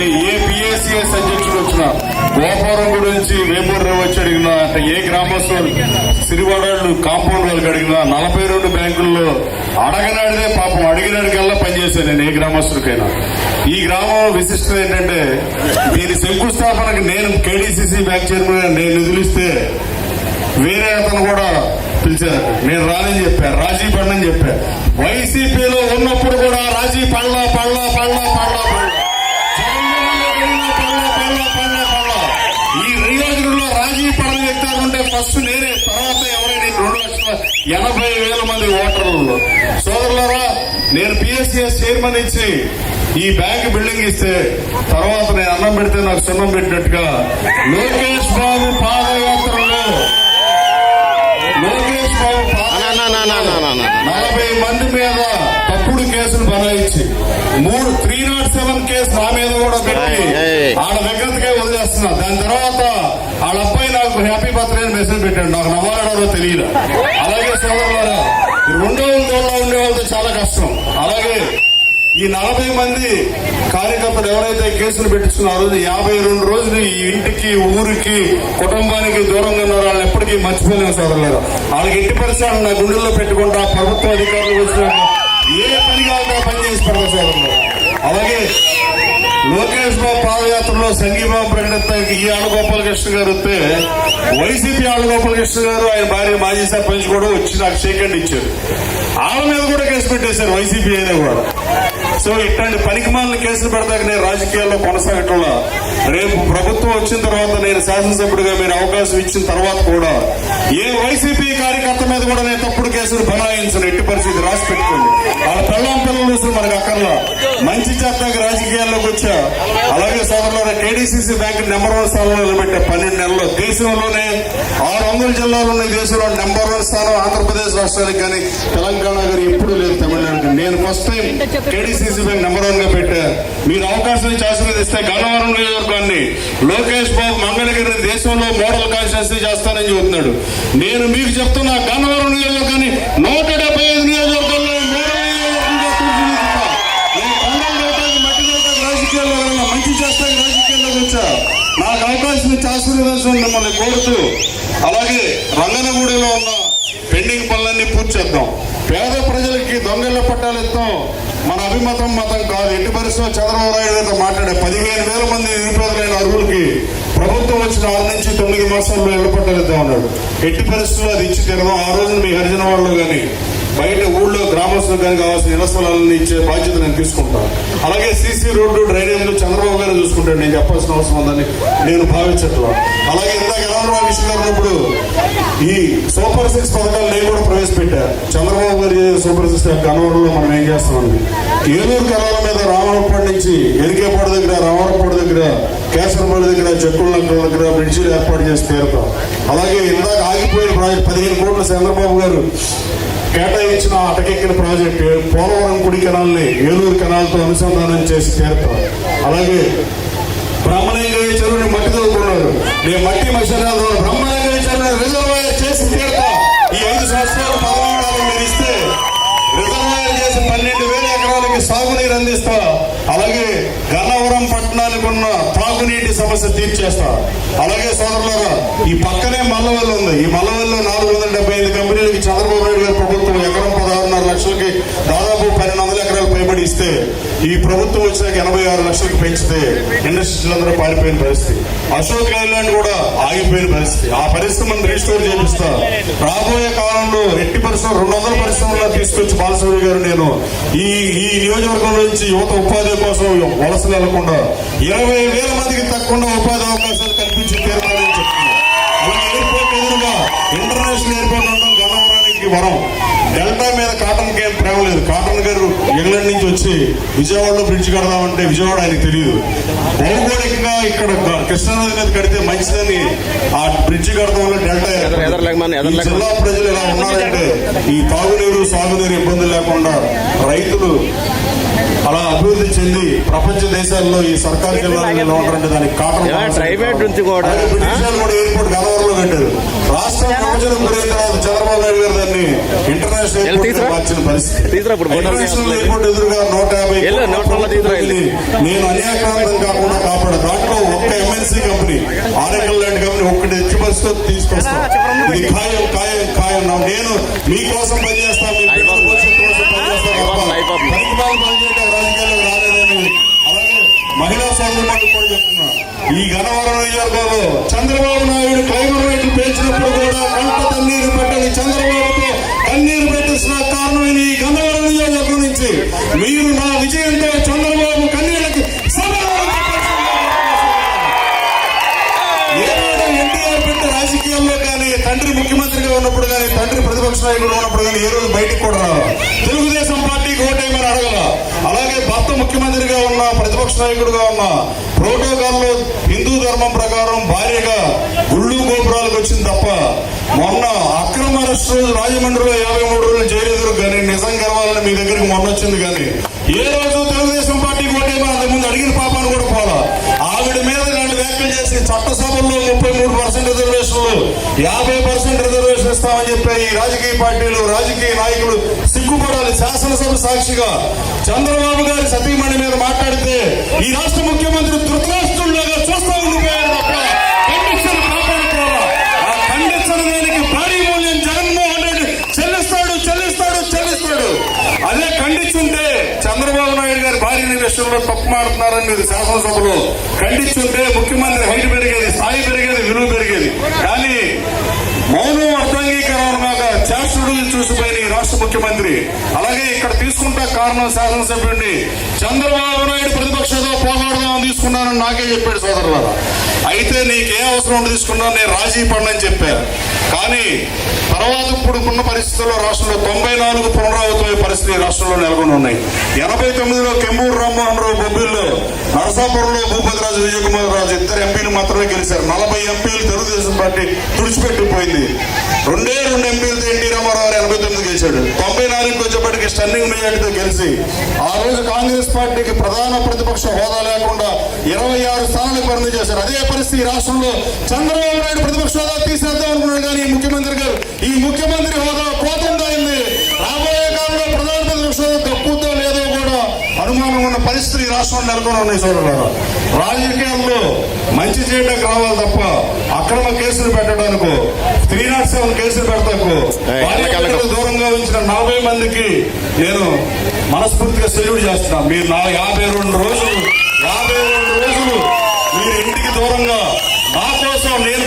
కానీ ఏ పిఎస్సిఎస్ అధ్యక్షుడు వచ్చినా గోపురం గురించి వేపూరు వచ్చి అడిగినా అంటే ఏ గ్రామస్తులు సిరివాడలు కాంపౌండ్ వాళ్ళకి అడిగినా నలభై రెండు బ్యాంకుల్లో అడగనాడిదే పాపం అడిగినాడికల్లా పనిచేశాను నేను ఏ గ్రామస్తుడికైనా. ఈ గ్రామం విశిష్టత ఏంటంటే దీని శంకుస్థాపనకు నేను కేడీసీసీ బ్యాంక్ చైర్మన్ నేను నిధులిస్తే వేరే అతను కూడా పిలిచారు. నేను రానని చెప్పాను రాజీ పడనని చెప్పాను వైసీపీలో ఉన్నప్పుడు కూడా రాజీ పళ్ళ పళ్ళ పళ్ళ పళ్ళ పళ్ళ ఫస్ట్ నేనే తర్వాత ఎవరైనా రెండు లక్షల ఎనభై వేల మంది ఓటర్లలో సోదరులారా నేను పిఎస్సిఎస్ చైర్మన్ ఇచ్చి ఈ బ్యాంక్ బిల్డింగ్ ఇస్తే తర్వాత నేను అన్నం పెడితే నాకు సున్నం పెట్టినట్టుగా లోకేష్ బాబు పాదయాత్రలో లోకేష్ బాబు నలభై మంది మీద తప్పుడు కేసులు బనాయించి మూడు త్రీ నాట్ సెవెన్ కేసు నా మీద కూడా పెట్టి ఆడ దగ్గరకే వదిలేస్తున్నా. దాని తర్వాత వాళ్ళ అబ్బాయి నాకు హ్యాపీ బర్త్డే అని మెసేజ్ పెట్టాడు. నాకు నవ్వాడో తెలియదు. అలాగే సోదరులారా రెండో దూరంలో ఉండే వాళ్ళతో చాలా కష్టం. అలాగే ఈ నలభై మంది కార్యకర్తలు ఎవరైతే కేసులు పెట్టుకున్నారో యాభై రెండు రోజులు ఈ ఇంటికి ఊరికి కుటుంబానికి దూరంగా ఉన్నారు వాళ్ళని ఎప్పటికీ మర్చిపోలేము సోదరులారా. వాళ్ళకి ఎట్టి పరిసరాలు నా గుండెల్లో పెట్టుకుంటా ప్రభుత్వ అధికారులు వచ్చిన ఏ పని కావాలో పని చేసి పెడతా సోదరులు అలాగే లోకేష్ బాబు పాదయాత్రలో సంఘీభావం ప్రకటించడానికి ఈ ఆళ్ళగోపాలకృష్ణ గారు వస్తే వైసీపీ ఆళ్ళగోపాలకృష్ణ గారు ఆయన భార్య మాజీ సర్పంచ్ కూడా వచ్చి నాకు షేక్ షేకండ్ ఇచ్చారు ఆమె మీద కూడా కేసు పెట్టేశారు వైసీపీ అయినా కూడా. సో ఇట్లాంటి పనికిమాలిన కేసులు పెడతాక నేను రాజకీయాల్లో కొనసాగటంలో. రేపు ప్రభుత్వం వచ్చిన తర్వాత నేను శాసనసభ్యుడిగా మీరు అవకాశం ఇచ్చిన తర్వాత కూడా ఏ వైసీపీ కార్యకర్త మీద కూడా నేను తప్పుడు కేసులు బనాయించను. ఎట్టి పరిస్థితి రాసి పెట్టుకోండి. వాళ్ళ పెళ్ళాం పిల్లలు చూసిన మనకు అక్కర్లా. మంచి చేస్తాక రాజకీయాల్లోకి వచ్చా. అలాగే సోదరుల కేడీసీసీ బ్యాంక్ నెంబర్ వన్ స్థానంలో నిలబెట్టే పన్నెండు నెలల్లో దేశంలోనే ఆరు వందల జిల్లాలు ఉన్న దేశంలో నెంబర్ వన్ స్థానం ఆంధ్రప్రదేశ్ రాష్ట్రానికి కానీ తెలంగాణ కానీ ఎప్పుడూ లేదు. తమిళనాడుకి. నేను first time KDCC bank number వన్గా పెట్టారు మీరు అవకాశం ఇచ్చి ఆశీర్వదిస్తే గన్నవరం నియోజకవర్గాన్ని లోకేష్ బాబు మంగళగిరి దేశంలో మోడల్ కాన్స్టిట్యూన్సీ చేస్తానని చెబుతున్నాడు. నేను మీకు చెప్తున్నా గన్నవరం నియోజకవర్గాన్ని నూట డెబ్బై ఐదు నియోజకవర్గాల్లో మోడల్ నియోజకవర్గంగా రాజకీయాల్లో మంచి చేస్తాక రాజకీయాల్లోకి వచ్చా? నాకు అవకాశం ఇచ్చి ఆశీర్వదించడం మిమ్మల్ని కోరుతూ అలాగే రంగనగూడెలో ఉన్న పెండింగ్ పనులన్నీ పూర్తి చేద్దాం. పేద ప్రజలకి దొంగల పట్టాలతో మన అభిమతం మతం కాదు. ఎట్టి పరిస్థితిలో చంద్రబాబు నాయుడు గారితో మాట్లాడే పదిహేను వేల మంది నిరుపేదలైన అర్హులకి ప్రభుత్వం వచ్చిన ఆరు నుంచి తొమ్మిది మాసాల్లో ఇళ్ళ పట్టాలతో ఉన్నాడు అన్నాడు. ఎట్టి పరిస్థితుల్లో అది ఇచ్చి తిరగడం ఆ రోజున మీ హరిజన వాళ్ళు కానీ బయట ఊళ్ళో గ్రామస్తులకు కానీ కావాల్సిన ఇళ్ళ స్థలాలను ఇచ్చే బాధ్యత నేను తీసుకుంటాను అలాగే సీసీ రోడ్డు డ్రైనేజ్లు చంద్రబాబు గారు చూసుకుంటాడు. నేను చెప్పాల్సిన అవసరం ఉందని నేను భావించట్లా. అలాగే ఇందాక చంద్రబాబు విషయం ఉన్నప్పుడు ఈ సూపర్ సిక్స్ పథకాలు నేను కూడా ప్రవేశపెట్టారు చంద్రబాబు గారి సూపర్ సిక్స్ కనవరంలో మనం ఏం చేస్తామండి ఏలూరు కళాల మీద రామరపాడు నుంచి ఎరికేపాడు దగ్గర రామరపాడు దగ్గర కేసరపాడు దగ్గర చెక్కుల దగ్గర బ్రిడ్జీలు ఏర్పాటు చేసి తీరుతాం అలాగే ఇందాక ఆగిపోయిన ప్రాజెక్ట్ పదిహేను కోట్లు చంద్రబాబు గారు కేటాయించిన అటకెక్కిన ప్రాజెక్టు పోలవరం కుడి కెనాల్ని ఏలూరు కెనాల్తో అనుసంధానం చేసి తీరుతాం అలాగే బ్రహ్మలింగయ్య చెరువుని మట్టి తవ్వుకున్నారు నేను మట్టి మసనాలు బ్రహ్మలింగయ్య చెరువుని రిజర్వాయర్ చేసి తీరుతా. ఈ ఐదు సంవత్సరాలు పదమూడు మీరు ఇస్తే రిజర్వాయర్ చేసి పన్నెండు వేల ఎకరాలకి సాగునీరు అందిస్తా. అలాగే గన్నవరం పట్టణానికి ఉన్న తాగునీటి సమస్య తీర్చేస్తా. అలాగే సోదరులారా ఈ పక్కనే మల్లవల్లి ఉంది. ఈ మల్లవల్లిలో నాలుగు వందల డెబ్బై ఐదు కంపెనీలకి చంద్రబాబు నాయుడు గారి ప్రభుత్వం ఎకరం పదహారున్నర లక్షలకి దాదాపు పన్నెండు వందల ఎకరాలు పైబడి ఇస్తే ఈ ప్రభుత్వం వచ్చినాక ఎనభై ఆరు లక్షలకు పెంచితే ఇండస్ట్రీలందరూ పారిపోయిన పరిస్థితి. అశోక్ లైలాండ్ కూడా ఆగిపోయిన పరిస్థితి. ఆ పరిస్థితి మనం రీస్టోర్ చేపిస్తా. రాబోయే కాలంలో ఎట్టి పరిశ్రమ రెండు వందల పరిశ్రమల్లో తీసుకొచ్చి బాలసూరి గారు నేను ఈ ఈ నియోజకవర్గం నుంచి యువత ఉపాధి కోసం వలస వెళ్ళకుండా ఇరవై వేల మందికి తక్కువ ఉపాధి అవకాశాలు కల్పించి తీర్మానం చెప్తున్నాను అలాగే ఎయిర్పోర్ట్ ఎదురుగా ఇంటర్నేషనల్ ఎయిర్పోర్ట్ ఉండడం గన్నవరానికి వరం. డెల్టా మీద కాటన్కి ఏం ప్రేమ లేదు. కాటన్ గారు ఇంగ్లాండ్ నుంచి వచ్చి విజయవాడలో బ్రిడ్జ్ కడదామంటే విజయవాడ ఆయనకు తెలియదు భౌగోళికంగా ఇక్కడ కృష్ణానది మీద కడితే మంచిదని ఆ బ్రిడ్జ్ కడతాం వల్ల డెల్టా జిల్లా ప్రజలు ఎలా ఉన్నారంటే ఈ తాగునీరు సాగునీరు ఇబ్బందులు లేకుండా రైతులు అలా అభివృద్ధి చెంది ప్రపంచ దేశాల్లో ఈ సర్కారు జిల్లాలో ఉంటారంటే దానికి కారణం ఏమన్నా ప్రైవేట్ నుంచి కూడా, ఎయిర్పోర్ట్ కట్టారు. రాష్ట్రం విభజన గురైన తర్వాత చంద్రబాబు నాయుడు గారు దాన్ని ఇంటర్నేషనల్ ఎయిర్పోర్ట్. మార్చిన పరిస్థితి. ఇంటర్నేషనల్ ఎదురుగా నూట యాభై. నేను అన్యాక్రాంతం కాకుండా కాపాడు. దాంట్లో ఒక్క ఎంఎన్సీ కంపెనీ ఆరెకల్ లాంటి కంపెనీ ఒక్కటి పరిస్థితి తీసుకొస్తాను ఇది ఖాయం ఖాయం ఖాయం. నా- నేను మీకోసం పనిచేస్తాను మహిళా సోదరులకు కూడా చెప్తున్నా ఈ గణవరం నియోజకవర్గంలో చంద్రబాబు నాయుడు క్లైమర్ రేట్లు పెంచినప్పుడు కూడా కంట తన్నీరు పెట్టని చంద్రబాబుతో కన్నీరు పెట్టించిన కారణం ఈ గణవరం నియోజకవర్గం నుంచి మీరు నా విజయంతో చంద్రబాబు కన్నీళ్ళకి రాజకీయాల్లో కానీ తండ్రి ముఖ్యమంత్రిగా ఉన్నప్పుడు కానీ తండ్రి ప్రతిపక్ష నాయకుడు ఉన్నప్పుడు కానీ ఏ రోజు బయటకు కూడా రావాలి తెలుగుదేశం పార్టీకి ముఖ్యమంత్రిగా ఉన్న ప్రతిపక్ష నాయకుడుగా ఉన్న ప్రోటోకాల్లో హిందూ ధర్మం ప్రకారం భార్యగా గుళ్ళు గోపురాలకు వచ్చింది తప్ప మొన్న అక్రమ అరెస్ట్ రోజు రాజమండ్రిలో యాభై మూడు రోజులు జైలు ఎదురు కానీ నిజం గెలవాలని మీ దగ్గరికి మొన్న వచ్చింది కానీ ఏ రోజు తెలుగుదేశం పార్టీకి ఓటేయమని అంతకుముందు అడిగిన పాపాన్ని కూడా పోలా. ఆవిడ మీద ఇలాంటి వ్యాఖ్యలు చేసి చట్టసభల్లో ముప్పై మూడు పర్సెంట్ రిజర్వేషన్లు యాభై పర్సెంట్ రిజర్వేషన్ చేస్తామని చెప్పే ఈ రాజకీయ పార్టీలు రాజకీయ నాయకులు సిగ్గుపడాలి. శాసనసభ సాక్షిగా చంద్రబాబు గారి సతీమణి మీద మాట్లాడితే ఈ రాష్ట్ర ముఖ్యమంత్రి ధృతరాష్ట్రుల్లాగా చూస్తా ఉండిపోయారు తప్ప చెల్లిస్తాడు చెల్లిస్తాడు చెల్లిస్తాడు. అదే ఖండించుంటే చంద్రబాబు నాయుడు గారి భారీ విషయంలో తప్పు మాడుతున్నారని మీరు శాసనసభలో ఖండించుంటే ముఖ్యమంత్రి హైట్ పెరిగేది స్థాయి పెరిగేది విలువ పెరిగేది. కానీ మౌనం అర్థంగీకరణ చేస్తుడిని చూసిపోయిన ఈ రాష్ట్ర ముఖ్యమంత్రి. అలాగే ఇక్కడ తీసుకుంటా కారణం శాసనసభ్యుడిని. చంద్రబాబు నాయుడు ప్రతిపక్షంతో పోరాడదామని తీసుకున్నానని నాకే చెప్పాడు సోదరులారా. అయితే నీకే అవసరం ఉండి తీసుకున్నాను నేను రాజీ పడనని చెప్పారు. కానీ తర్వాత ఇప్పుడున్న పరిస్థితుల్లో రాష్ట్రంలో తొంభై నాలుగు పునరావృతమయ్యే పరిస్థితి రాష్ట్రంలో నెలకొని ఉన్నాయి. ఎనభై తొమ్మిదిలో కెమ్మూరు రామ్మోహన్ రావు బొబ్బిల్లో నరసాపురంలో భూపతిరాజు విజయకుమార్ రాజు ఇద్దరు ఎంపీలు మాత్రమే గెలిచారు. నలభై ఎంపీలు తెలుగుదేశం పార్టీ తుడిచిపెట్టిపోయింది. రెండే రెండు ఎంపీలతో ఎన్టీ రామారావు గారు ఎనభై తొమ్మిది గెలిచాడు. తొంభై నాలుగుకి వచ్చేప్పటికి స్టన్నింగ్ మెజార్టీతో గెలిచి ఆ రోజు కాంగ్రెస్ పార్టీకి ప్రధాన ప్రతిపక్ష హోదా లేకుండా ఇరవై ఆరు స్థానాలకు పరిమితి చేశారు. అదే పరిస్థితి రాష్ట్రంలో చంద్రబాబు నాయుడు ప్రతిపక్ష హోదా తీసేద్దాం అనుకున్నాడు కానీ ముఖ్యమంత్రి గారు ఈ ముఖ్యమంత్రి హోదా పోతుందా అయింది రాబోయే కాలంలో ప్రధాన ప్రతిపక్ష హోదా దక్కుద్దో లేదో కూడా అనుమానం ఉన్న పరిస్థితి ఈ రాష్ట్రంలో నెలకొని ఉన్నాయి సోదరులారా. రాజకీయాల్లో మంచి చేయడానికి రావాలి తప్ప అక్రమ కేసులు పెట్టడానికో త్రీ నాట్ సెవెన్ కేసులు పెడతాకు. దూరంగా ఉంచిన నలభై మందికి నేను మనస్ఫూర్తిగా సెల్యూట్ చేస్తున్నా. మీరు నా యాభై రెండు రోజులు యాభై రెండు రోజులు మీరు ఇంటికి దూరంగా నా కోసం నేను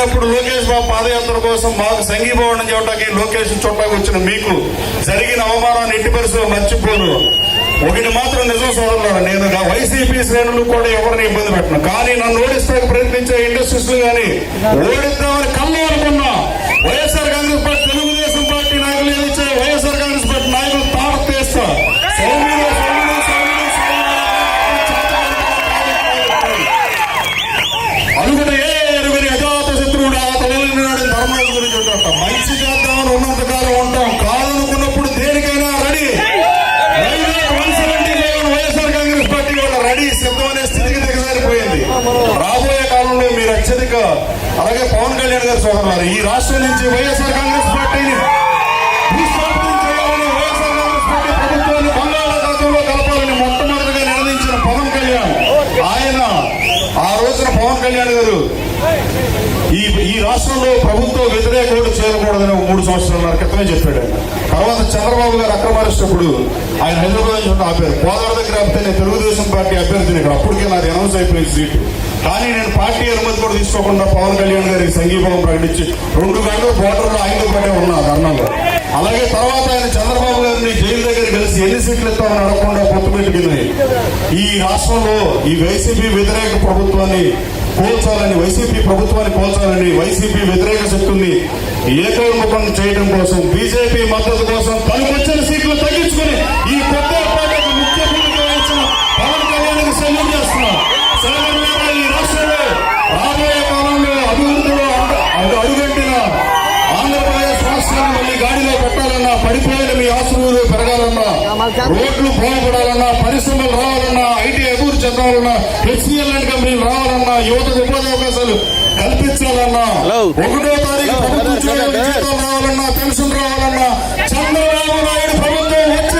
పార్టీలో లోకేష్ బాబు పాదయాత్ర కోసం మాకు సంఘీభావనం చేయడానికి లోకేష్ చుట్టాకు వచ్చిన మీకు జరిగిన అవమానాన్ని ఎట్టి పరిస్థితులు మర్చిపోను. ఒకటి మాత్రం నిజం సోదరులు నేను నా వైసీపీ శ్రేణులు కూడా ఎవరిని ఇబ్బంది పెట్టను. కానీ నన్ను ఓడిస్తానికి ప్రయత్నించే ఇండస్ట్రీస్ కానీ ఓడిద్దామని కళ్ళు అనుకున్నా అత్యధిక. అలాగే పవన్ కళ్యాణ్ గారు సోదరులారు ఈ రాష్ట్రం నుంచి వైఎస్ఆర్ కాంగ్రెస్ పార్టీని ప్రభుత్వాన్ని పవన్ కళ్యాణ్ ఆయన ఆ రోజున పవన్ కళ్యాణ్ గారు ఈ ఈ రాష్ట్రంలో ప్రభుత్వ వ్యతిరేకతలు చేయకూడదని మూడు సంవత్సరాల క్రితమే చెప్పాడు ఆయన. తర్వాత చంద్రబాబు గారు అక్రమారిస్తప్పుడు ఆయన హైదరాబాద్ నుంచి ఆపారు. పోదాడ దగ్గర ఆపితే నేను తెలుగుదేశం పార్టీ అభ్యర్థిని ఇక్కడ అప్పటికే నాది అనౌన్స్ అయిపోయింది సీటు. కానీ నేను పార్టీ అనుమతి కూడా తీసుకోకుండా పవన్ కళ్యాణ్ గారికి సంఘీభావం ప్రకటించి రెండు గంటలు బోర్డర్లో ఆయనతో పాటే ఉన్నా ధర్నాలో. అలాగే తర్వాత ఆయన చంద్రబాబు గారిని జైలు దగ్గర కలిసి ఎన్ని సీట్లు ఇస్తామని అడగకుండా పొత్తుపెట్టుకుంది ఈ రాష్ట్రంలో ఈ వైసీపీ వ్యతిరేక ప్రభుత్వాన్ని కోల్చాలని వైసీపీ ప్రభుత్వాన్ని కోల్చాలని వైసీపీ వ్యతిరేక శక్తుల్ని ఏకోన్ముఖం చేయడం కోసం బీజేపీ మద్దతు కోసం తనకు సీట్లు తగ్గించుకుని ఈ రోడ్లు బాగుపడాలన్నా పరిశ్రమ పరిశ్రమలు రావాలన్నా ఐటీ అభివృద్ధి చెందాలన్నా హెచ్సిఎల్ లాంటి కంపెనీలు రావాలన్నా యువతకు ఉపాధి అవకాశాలు కల్పించాలన్నా. ఒకటో తారీఖు ప్రభుత్వ రావాలన్నా పెన్షన్ రావాలన్నా చంద్రబాబు నాయుడు ప్రభుత్వం వచ్చి.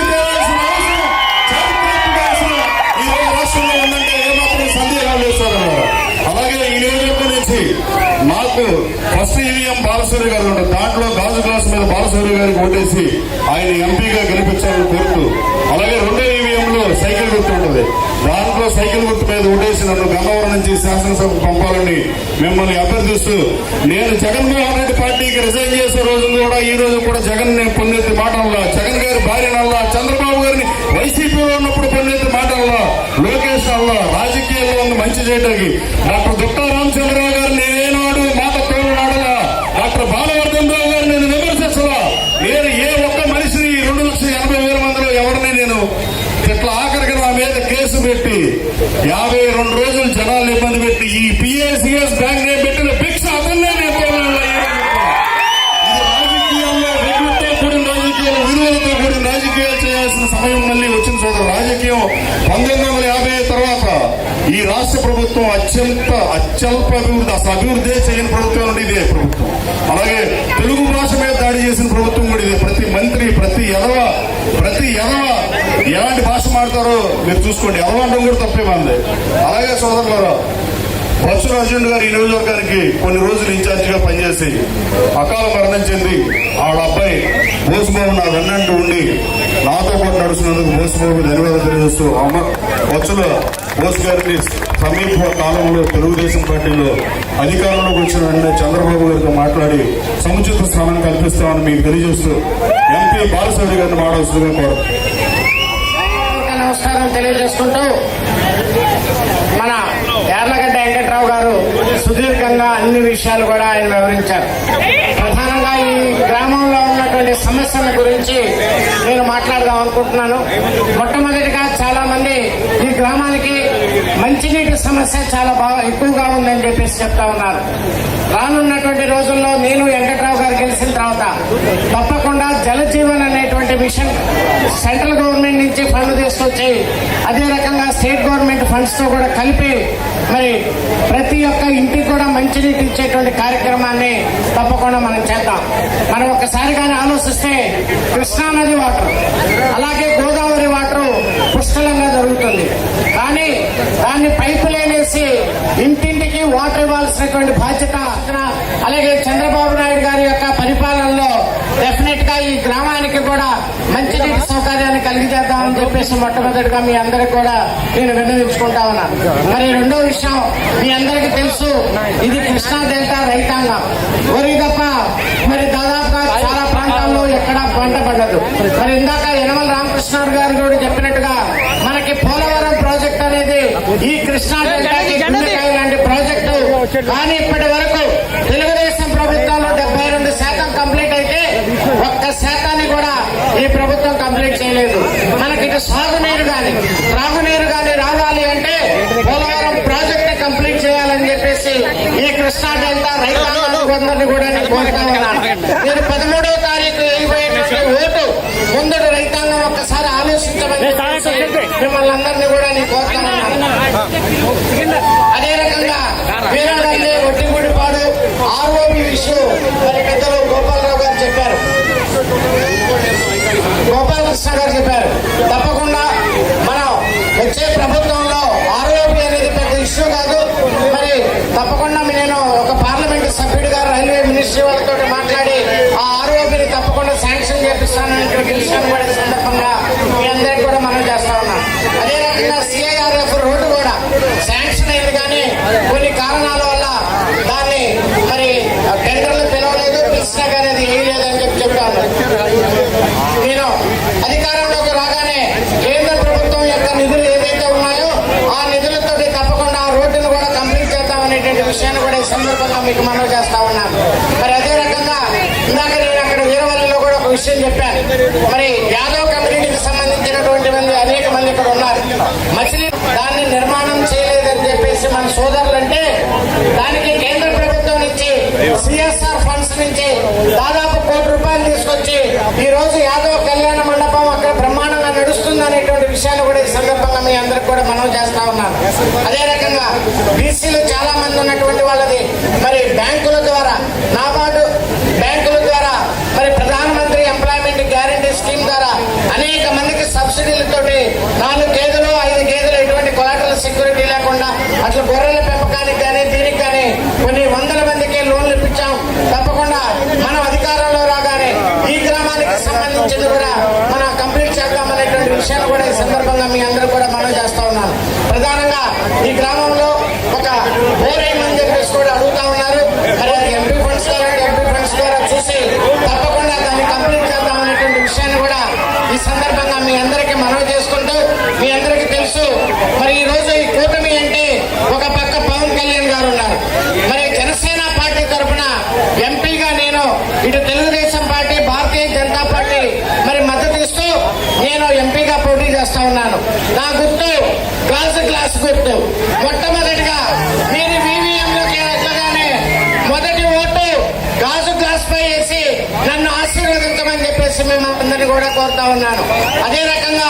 అలాగే ఈ నియోజకవర్గం నుంచి నాకు ఫస్ట్ ఈవీఎం బాలసూరి గారు దాంట్లో గాజు గ్లాస్ మీద బాలసూరి గారికి ఓటేసి ఆయన ఎంపీగా గెలిపించాలని కోరుతూ అలాగే రెండో ఈవీఎంలో సైకిల్ గుర్తు ఉంటుంది దాంట్లో సైకిల్ గుర్తు మీద ఓటేసి నన్ను గన్నవరం నుంచి శాసనసభకు పంపాలని మిమ్మల్ని అభ్యర్థిస్తూ నేను జగన్మోహన్ రెడ్డి పార్టీకి రిజైన్ చేసే రోజు కూడా ఈ రోజు కూడా జగన్ నేను పొందేది మాటల్లా. జగన్ గారి భార్య నల్లా చంద్రబాబు గారిని వైసీపీలో ఉన్నప్పుడు పొందేది మాటల్లో. లోకేష్ నల్లా రాజకీయాల్లో మంచి చేయడానికి డాక్టర్ దుట్టా రామచంద్రరావు గారిని నేనేనాడు మాట తోడు నాడలా డాక్టర్ బాలవర్ధన్ రావు గారు నేను విమర్శించలా నేను ఏ ఒక్క మనిషిని ఈ రెండు లక్షల ఎనభై వేల మందిలో ఎవరిని నేను ఇట్లా ఆఖరికి నా మీద కేసు పెట్టి యాభై రెండు రోజులు జనాలు ఇబ్బంది పెట్టి ఈ పిఎస్సిఎస్ బ్యాంక్ నేను పెట్టిన భిక్ష అతన్నే నేను విలువలతో కూడిన రాజకీయాలు చేయాల్సిన సమయం మళ్ళీ వచ్చిన చోట రాజకీయం పంతొమ్మిది వందల యాభై తర్వాత ఈ రాష్ట్ర ప్రభుత్వం అత్యంత అత్యల్ప అభివృద్ధి అసలు అభివృద్ధి చేయని ప్రభుత్వం నుండి ఇదే ప్రభుత్వం. అలాగే తెలుగు భాష మీద దాడి చేసిన ప్రభుత్వం కూడా ఇదే. ప్రతి మంత్రి ప్రతి ఎదవ ప్రతి ఎదవ ఎలాంటి భాష మాడతారో మీరు చూసుకోండి. ఎవరు అంటాం కూడా తప్పే మంది. అలాగే సోదరులారా బొత్స అర్జున్ గారు ఈ నియోజకవర్గానికి కొన్ని రోజులు ఇన్ఛార్జిగా పనిచేసి అకాల మరణం చెంది ఆవిడ అబ్బాయి భోసుబాబు నా వెన్నంటూ ఉండి నాతో పాటు నడుస్తున్నందుకు బోసుబాబు ధన్యవాదాలు తెలియజేస్తూ అమ్మ బొత్సలో బోస్ గారిని సమీప కాలంలో తెలుగుదేశం పార్టీలో అధికారంలోకి వచ్చిన వెంటనే చంద్రబాబు గారితో మాట్లాడి సముచిత స్థానం కల్పిస్తామని మీకు తెలియజేస్తూ ఎంపీ బాలశౌరి గారిని మాడవలసిందిగా కోరు నమస్కారం తెలియజేసుకుంటూ మన యార్లగడ్డ వెంకట్రావు గారు సుదీర్ఘంగా అన్ని విషయాలు కూడా ఆయన వివరించారు. ప్రధానంగా ఈ గ్రామంలో ఉన్నటువంటి సమస్యల గురించి నేను మాట్లాడదాం అనుకుంటున్నాను. మొట్టమొదటిగా చాలా మంది ఈ గ్రామానికి మంచినీటి సమస్య చాలా బాగా ఎక్కువగా ఉందని చెప్పేసి చెప్తా ఉన్నారు. రానున్నటువంటి రోజుల్లో నేను వెంకట్రావు గారు గెలిచిన తర్వాత తప్పకుండా జలజీవన్ అనేటువంటి మిషన్ సెంట్రల్ గవర్నమెంట్ నుంచి ఫండ్ తీసుకొచ్చి అదే రకంగా స్టేట్ గవర్నమెంట్ ఫండ్స్తో కూడా కలిపి మరి ప్రతి ఒక్క ఇంటికి కూడా మంచినీటి ఇచ్చేటువంటి కార్యక్రమాన్ని తప్పకుండా మనం చేద్దాం. మనం ఒకసారి కానీ ఆలోచిస్తే కృష్ణా నది వాటర్ అలాగే గోదావరి వాటర్ పుష్కలంగా జరుగుతుంది. కానీ దాన్ని పైపు లేనేసి ఇంటింటికి వాటర్ ఇవ్వాల్సినటువంటి బాధ్యత అలాగే చంద్రబాబు నాయుడు గారి యొక్క పరిపాలనలో డెఫినెట్గా ఈ గ్రామానికి కూడా మంచినీటి సౌకర్యాన్ని కలిగజేద్దామని చెప్పేసి మొట్టమొదటిగా మీ అందరికి కూడా నేను విన్నవించుకుంటా ఉన్నాను. మరి రెండో విషయం మీ అందరికీ తెలుసు ఇది కృష్ణా డెల్టా రైతాంగం. ఒరి తప్ప మరి దాదాపుగా చాలా ప్రాంతాల్లో ఎక్కడ పంట పడదు మరి ఇందాక యనమల రామకృష్ణారావు గారు కూడా చెప్పినట్టుగా మనకి పోలవరం ప్రాజెక్ట్ అనేది ఈ కృష్ణా డెల్టాకి లాంటి ప్రాజెక్టు. కానీ ఇప్పటి వరకు తెలుగుదేశం ప్రభుత్వంలో డెబ్బై రెండు శాతం కంప్లీట్ అయితే ఒక్క శాతాన్ని కూడా ఈ ప్రభుత్వం కంప్లీట్ చేయలేదు. మనకి ఇటు సాగునీరు గాని త్రాగునీరు గాని రావాలి అంటే పోలవరం ప్రాజెక్ట్ కంప్లీట్ చేయాలని చెప్పేసి ఈ కృష్ణా డెల్టా రైతాంగాన్ని కూడా నేను కోరుతా ఉన్నాను. నేను పదమూడవ తారీఖు వేయబోయేటువంటి ఓటు ముందడు రైతాంగం ఒక్కసారి ఆలోచించమని చెప్పేసి మిమ్మల్ని అందరినీ కూడా నేను అదే రకంగా వీరాడల్లి ఒట్టిగుడిపాడు ఆర్ఓబి ఇష్యూ మరి పెద్దలు గోపాలరావు గారు చెప్పారు. గోపాలకృష్ణ గారు చెప్పారు. తప్పకుండా మనం వచ్చే ప్రభుత్వంలో విషయాన్ని కూడా ఈ సందర్భంగా మీకు మనవి చేస్తా ఉన్నాను. మరి అదే రకంగా ఇందాక నేను అక్కడ వీరవల్లిలో కూడా ఒక విషయం చెప్పాను. మరి యాదవ్ కమ్యూనిటీకి సంబంధించినటువంటి మంది అనేక మంది ఇక్కడ ఉన్నారు. మచిలీ దాన్ని నిర్మాణం చేయలేదని చెప్పేసి మన సోదరులు అంటే దానికి కేంద్ర ప్రభుత్వం నుంచి సిఎస్ఆర్ ఫండ్స్ నుంచి దాదాపు కోటి రూపాయలు తీసుకొచ్చి ఈ రోజు యాదవ్ కళ్యాణ మండపం అక్కడ బ్రహ్మాండంగా నడుస్తుంది అనేటువంటి విషయాన్ని కూడా ఈ సందర్భంగా కూడా మనం చేస్తా ఉన్నాం. అదే రకంగా బీసీలు చాలా మంది ఉన్నటువంటి వాళ్ళది. మరి బ్యాంకుల ద్వారా నాబార్డు బ్యాంకుల ద్వారా మరి ప్రధానమంత్రి ఎంప్లాయ్మెంట్ గ్యారంటీ స్కీమ్ ద్వారా అనేక మందికి సబ్సిడీలతోటి నాలుగు గేదెలు ఐదు గేదెలు ఎటువంటి కొలాటల సెక్యూరిటీ లేకుండా అట్లా గొర్రెల పెంపకానికి కానీ దీనికి కానీ కొన్ని వందల మందికి లోన్లు ఇప్పించాం. తప్పకుండా మనం అధికారంలో రాగానే ఈ గ్రామానికి సంబంధించింది కూడా మనం కంప్లీట్ చేద్దామనేటువంటి విషయాన్ని కూడా ఈ సందర్భంగా మీ అందరూ కూడా మనం చేస్తా ఉన్నాను ప్రధానంగా ఈ గ్రామంలో ఒక బోర్ ఏమని చెప్పేసి కూడా అడుగుతా ఉన్నారు మరి అది ఎంపీ ఫండ్స్ ద్వారా ఎంపీ ఫండ్స్ ద్వారా చూసి తప్పకుండా దాన్ని కంప్లీట్ చేద్దామనేటువంటి విషయాన్ని కూడా ఈ సందర్భంగా మీ అందరికీ మనవి చేసుకుంటూ మీ అందరికీ తెలుసు మరి ఈ రోజు ఈ కూటమి అంటే ఒక పక్క పవన్ కళ్యాణ్ గారు ఉన్నారు మరి జనసేన పార్టీ తరఫున ఎంపీగా నేను ఇటు తెలుగుదేశం పార్టీ భారతీయ జనతా పార్టీ మరి మద్దతు ఇస్తూ నేను ఎంపీగా పోటీ చేస్తా ఉన్నాను నా గుర్తు గ్లాస్ గ్లాస్ గుర్తు మొట్టమొదటిగా మీరు ఈవీఎంలోకి వెళ్ళగానే మొదటి ఓటు గాజు గ్లాస్ పై వేసి నన్ను ఆశీర్వదించమని మేము అందరినీ కూడా కోరుతా ఉన్నాను. అదే రకంగా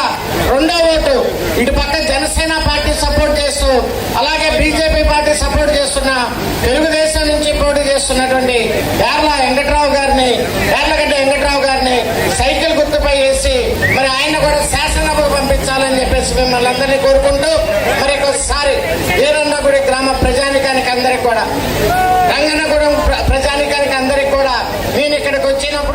రెండో ఓటు ఇటు పక్క జనసేన పార్టీ సపోర్ట్ చేస్తూ అలాగే బీజేపీ పార్టీ సపోర్ట్ చేస్తున్న తెలుగుదేశం నుంచి పోటీ చేస్తున్నటువంటి యార్ల వెంకట్రావు గారిని యార్లగడ్డ వెంకట్రావు గారిని సైకిల్ గుర్తుపై వేసి మరి ఆయన కూడా శాసనసభకు పంపించాలని చెప్పేసి మిమ్మల్ని అందరినీ కోరుకుంటూ మరి ఒకసారి వీరన్నగుడి గ్రామ ప్రజానికానికి అందరికి కూడా రంగనగూడెం ప్రజానికానికి అందరికి కూడా నేను ఇక్కడికి వచ్చినప్పుడు